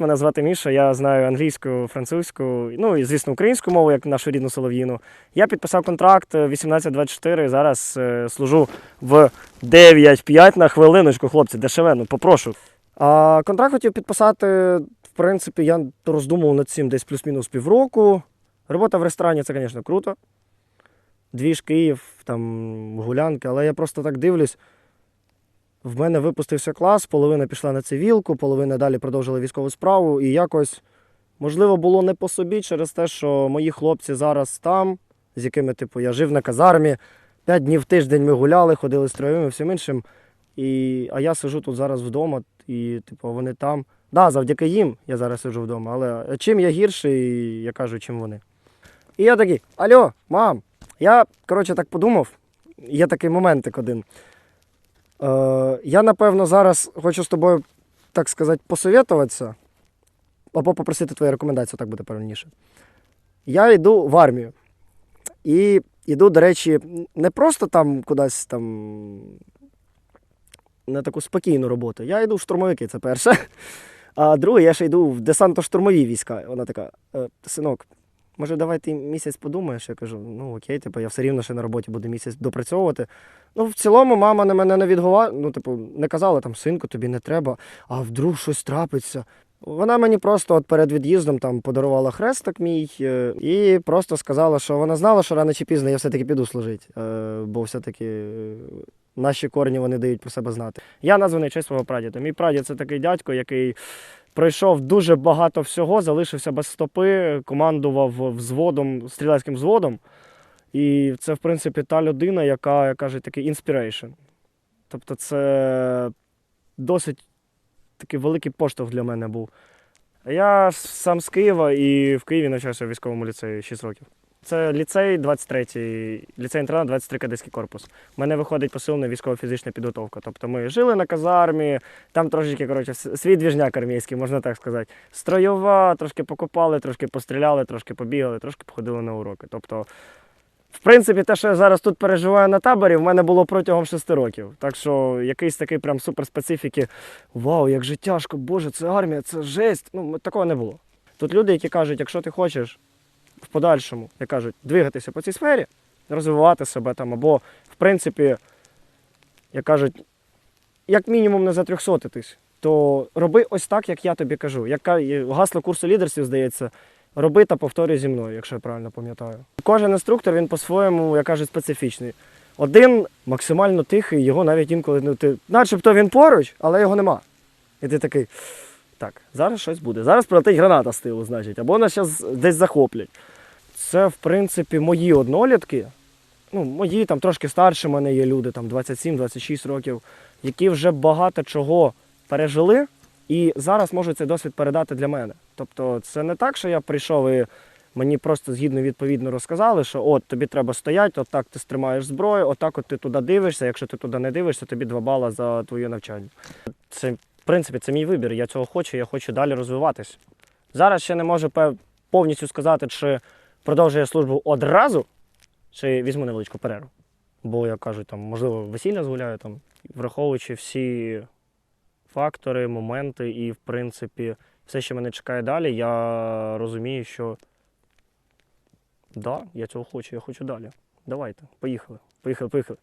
Мене звати Міша, я знаю англійську, французьку, ну і звісно українську мову, як нашу рідну солов'їну. Я підписав контракт е, 18-24, зараз е, служу в 9-5 на хвилиночку, хлопці, дешеве, ну попрошу. А контракт хотів підписати, в принципі, я роздумував над цим десь плюс-мінус півроку. Робота в ресторані це, звісно, круто. Двіж Київ, там гулянки, але я просто так дивлюсь. В мене випустився клас, половина пішла на цивілку, половина далі продовжила військову справу. І якось, можливо, було не по собі через те, що мої хлопці зараз там, з якими типу, я жив на казармі. П'ять днів в тиждень ми гуляли, ходили строєвими, всім іншим. І, а я сижу тут зараз вдома, і типу, вони там. Да, завдяки їм я зараз сиджу вдома, але чим я гірший, я кажу, чим вони. І я такий: Алло, мам, я коротше так подумав, є такий моментик один. Е, я, напевно, зараз хочу з тобою, так сказати, посовітуватися, або попросити твої рекомендації, так буде правильніше. Я йду в армію. І йду, до речі, не просто там кудись там на таку спокійну роботу. Я йду в штурмовики, це перше. А друге, я ще йду в десантно-штурмові війська. Вона така: «Е, синок, може, давай ти місяць подумаєш? Я кажу, ну окей, типу, я все рівно ще на роботі буду місяць допрацьовувати. Ну, в цілому, мама на мене не відгова... ну, типу, не казала там, синку, тобі не треба, а вдруг щось трапиться. Вона мені просто от перед від'їздом там подарувала хрестик мій е, і просто сказала, що вона знала, що рано чи пізно я все-таки піду служити. Е, Бо все-таки е, наші корні вони дають про себе знати. Я названий честь свого прадіда. Мій прадід це такий дядько, який пройшов дуже багато всього, залишився без стопи, командував взводом, стрілецьким взводом. І це, в принципі, та людина, яка, як кажуть, такий інспірейшн. Тобто, це досить такий великий поштовх для мене був. Я сам з Києва і в Києві навчався в військовому ліцеї 6 років. Це ліцей 23, ліцей інтернат 23 кадетський корпус. У мене виходить посилена військово-фізична підготовка. Тобто ми жили на казармі, там трошечки коротше, свій двіжняк армійський, можна так сказати. Стройова, трошки покопали, трошки постріляли, трошки побігали, трошки походили на уроки. Тобто, в принципі, те, що я зараз тут переживаю на таборі, в мене було протягом 6 років. Так що якийсь такий прям суперспецифіки, вау, як же тяжко, боже, це армія, це жесть. Ну, такого не було. Тут люди, які кажуть, якщо ти хочеш в подальшому, як кажуть, двигатися по цій сфері, розвивати себе там, або, в принципі, як кажуть, як мінімум не затрьохсотитись, то роби ось так, як я тобі кажу. Як гасло курсу лідерстві, здається, роби та повторюй зі мною, якщо я правильно пам'ятаю. Кожен інструктор він по-своєму, як кажуть, специфічний. Один максимально тихий, його навіть інколи ну, ти, начебто він поруч, але його нема. І ти такий. Так, зараз щось буде. Зараз прилетить граната з тилу, значить, або нас зараз десь захоплять. Це, в принципі, мої однолітки. Ну, мої там трошки старші в мене є люди, там 27-26 років, які вже багато чого пережили і зараз можуть цей досвід передати для мене. Тобто, це не так, що я прийшов і мені просто згідно відповідно розказали, що от тобі треба стояти, от так ти стримаєш зброю, отак от ти туди дивишся. Якщо ти туди не дивишся, тобі два бала за твоє навчання. Це, принципі, це мій вибір. Я цього хочу, я хочу далі розвиватись. Зараз ще не можу повністю сказати, чи продовжую я службу одразу, чи візьму невеличку перерву. Бо, як кажуть, там, можливо, весілля згуляю, там, враховуючи всі фактори, моменти і, в принципі, все, що мене чекає далі, я розумію, що да, я цього хочу, я хочу далі. Давайте, поїхали. Поїхали, поїхали.